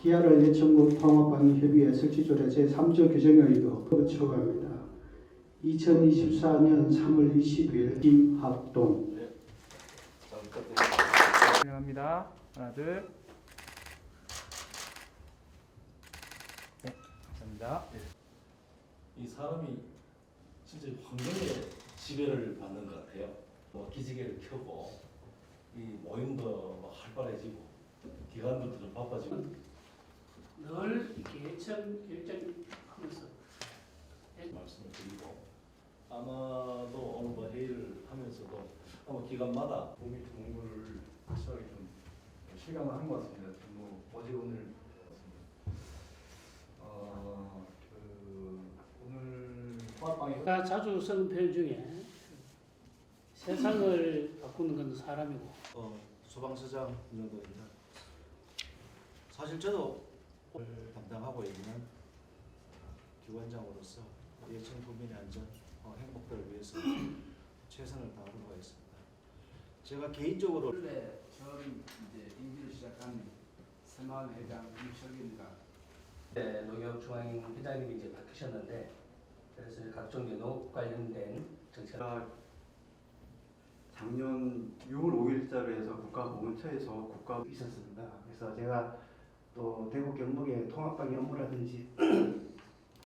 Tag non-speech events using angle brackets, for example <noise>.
기아를 예천국 통합방위협의회 설치조례 제3조 규정에 의거 거쳐갑니다. 2024년 3월 20일 김학동 잘 부탁드립니다. 진행합니다. 하나, 둘. 네, 감사합니다. 이 사람이 진짜 환경에 지배를 받는 것 같아요. 뭐 기지개를 켜고 이 모임도 뭐 활발해지고 기관들도 좀 바빠지고 늘 이렇게 예천 결정하면서 말씀을 드리고 아마도 오늘 뭐 회의를 하면서도 아마 기관마다 도미 공부를 확실하게 좀 실감을 한 것 같습니다. 어지러운 일 같습니다. 어, 그 오늘 화합방에 제가 자주 쓰는 표현 중에 세상을 바꾸는 건 사람이고 어, 소방서장 정도입니다. 사실 저도 담당하고 있는 기관장으로서 예천 국민의 안전, 어, 행복들을 위해서 <clears throat> 최선을 다하도록 하겠습니다. 제가 개인적으로 원래 처음 이제 임기를 시작한 새마을 회장 임철기입니다. 네, 농협중앙회 회장님이 이제 바뀌셨는데 그래서 이제 각종 연옥 관련된 정책 제가 작년 6월 5일자로 해서 국가공원처에서 국가 있었습니다. 그래서 제가 또 대구 경북의 통합방위 업무라든지 <clears throat>